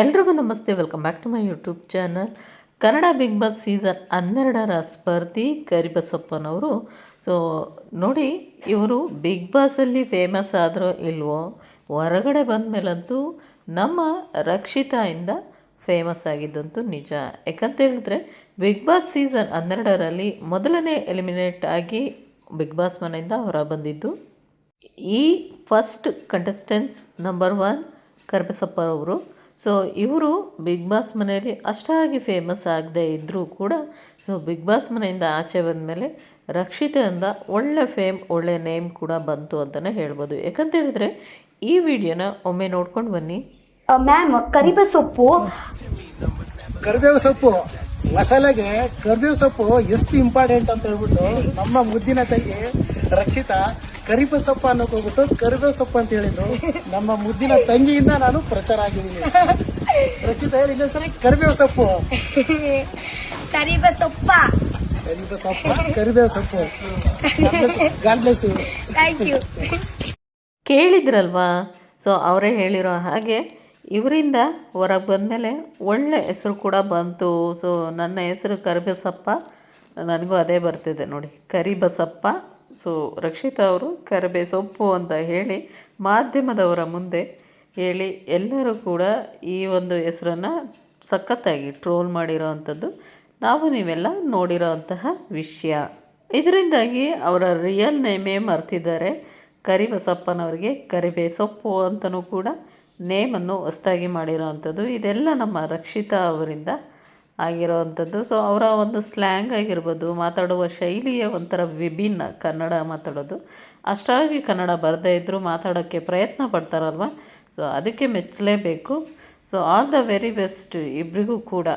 ಎಲ್ರಿಗೂ ನಮಸ್ತೆ, welcome back to my YouTube channel. Kannada big boss season ಹನ್ನೆರಡರ ಸ್ಪರ್ಧಿ ಕರಿಬಸಪ್ಪನವರು. ಸೊ ನೋಡಿ, ಇವರು ಬಿಗ್ ಬಾಸಲ್ಲಿ ಫೇಮಸ್ ಆದರೋ ಇಲ್ವೋ, ಹೊರಗಡೆ ಬಂದ ಮೇಲಂತೂ ನಮ್ಮ ರಕ್ಷಿತಾಯಿಂದ ಫೇಮಸ್ ಆಗಿದ್ದಂತೂ ನಿಜ. ಯಾಕಂತ ಹೇಳಿದ್ರೆ, ಬಿಗ್ ಬಾಸ್ ಸೀಸನ್ ಹನ್ನೆರಡರಲ್ಲಿ ಮೊದಲನೇ ಎಲಿಮಿನೇಟ್ ಆಗಿ ಬಿಗ್ ಬಾಸ್ ಮನೆಯಿಂದ ಹೊರ ಬಂದಿದ್ದು ಈ first contestants number one Karibasappa ಅವರು ಸೊ ಇವರು ಬಿಗ್ ಬಾಸ್ ಮನೆಯಲ್ಲಿ ಅಷ್ಟಾಗಿ ಫೇಮಸ್ ಆಗದೆ ಇದ್ದರೂ ಕೂಡ ಸೊ ಬಿಗ್ ಬಾಸ್ ಮನೆಯಿಂದ ಆಚೆ ಬಂದಮೇಲೆ ರಕ್ಷಿತೆಯಿಂದ ಒಳ್ಳೆ ಫೇಮ್ ಒಳ್ಳೆ ನೇಮ್ ಕೂಡ ಬಂತು ಅಂತಲೇ ಹೇಳ್ಬೋದು. ಯಾಕಂತ ಹೇಳಿದ್ರೆ ಈ ವಿಡಿಯೋನ ಒಮ್ಮೆ ನೋಡ್ಕೊಂಡು ಬನ್ನಿ. ಮ್ಯಾಮ್ ಕರಿಬಸೊಪ್ಪು ಕರಿಬೇವು ಸೊಪ್ಪು. ಮಸಾಲೆಗೆ ಕರಿಬೇವು ಸೊಪ್ಪು ಎಷ್ಟು ಇಂಪಾರ್ಟೆಂಟ್ ಅಂತ ಹೇಳ್ಬಿಟ್ಟು ನಮ್ಮ ಮುದ್ದಿನ ತಂಗಿ ರಕ್ಷಿತಾ ಕರಿಬೇವು ಸೊಪ್ಪ ಅನ್ನೋಕೆ ಹೋಗ್ಬಿಟ್ಟು ಕರಿಬೇವು ಸೊಪ್ಪು ಅಂತ ಹೇಳಿದ್ರು ನಮ್ಮ ಮುದ್ದಿನ ತಂಗಿಯಿಂದ ನಾನು ಪ್ರಚಾರ ಆಗಿದ್ದೀನಿ. ರಚಿತ ಹೇಳಿ ಇನ್ನೊಂದ್ಸರಿ ಕರಿಬೇವು ಸೊಪ್ಪು. ಕರಿಬಸೊಪ್ಪ ಕರಿಬೇವು ಸೊಪ್ಪು ಕರಿಬೇವು ಸೊಪ್ಪು. God bless you thank you ಕೇಳಿದ್ರಲ್ವಾ? So ಅವರೇ ಹೇಳಿರೋ ಹಾಗೆ ಇವರಿಂದ ಹೊರಗೆ ಬಂದಮೇಲೆ ಒಳ್ಳೆ ಹೆಸರು ಕೂಡ ಬಂತು. ಸೊ ನನ್ನ ಹೆಸರು ಕರಿಬಸಪ್ಪ ನನಗೂ ಅದೇ ಬರ್ತಿದೆ ನೋಡಿ. ಕರಿಬಸಪ್ಪ ಸೊ ರಕ್ಷಿತಾ ಅವರು, ಕರಿಬೇ ಸೊಪ್ಪು ಅಂತ ಹೇಳಿ ಮಾಧ್ಯಮದವರ ಮುಂದೆ ಹೇಳಿ ಎಲ್ಲರೂ ಕೂಡ ಈ ಒಂದು ಹೆಸರನ್ನು ಸಖತ್ತಾಗಿ ಟ್ರೋಲ್ ಮಾಡಿರೋ ಅಂಥದ್ದು ನಾವು ನೀವೆಲ್ಲ ನೋಡಿರೋ ವಿಷಯ. ಇದರಿಂದಾಗಿ ಅವರ ರಿಯಲ್ ನೇಮೇ ಮರ್ತಿದ್ದಾರೆ. ಕರಿಬಸಪ್ಪನವರಿಗೆ ಕರಿಬೇ ಸೊಪ್ಪು ಅಂತಲೂ ಕೂಡ ನೇಮನ್ನು ಹೊಸ್ದಾಗಿ ಮಾಡಿರೋ ಅಂಥದ್ದು ಇದೆಲ್ಲ ನಮ್ಮ ರಕ್ಷಿತಾ ಅವರಿಂದ ಆಗಿರೋ ಅಂಥದ್ದು ಸೊ ಅವರ ಒಂದು ಸ್ಲ್ಯಾಂಗ್ ಆಗಿರ್ಬೋದು, ಮಾತಾಡುವ ಶೈಲಿಯೇ ಒಂಥರ ವಿಭಿನ್ನ ಕನ್ನಡ ಮಾತಾಡೋದು. ಅಷ್ಟಾಗಿ ಕನ್ನಡ ಬರದೇ ಇದ್ದರೂ ಮಾತಾಡೋಕ್ಕೆ ಪ್ರಯತ್ನ ಪಡ್ತಾರಲ್ವ? ಸೊ ಅದಕ್ಕೆ ಮೆಚ್ಚಲೇಬೇಕು. So all the very best ಇಬ್ಬರಿಗೂ ಕೂಡ.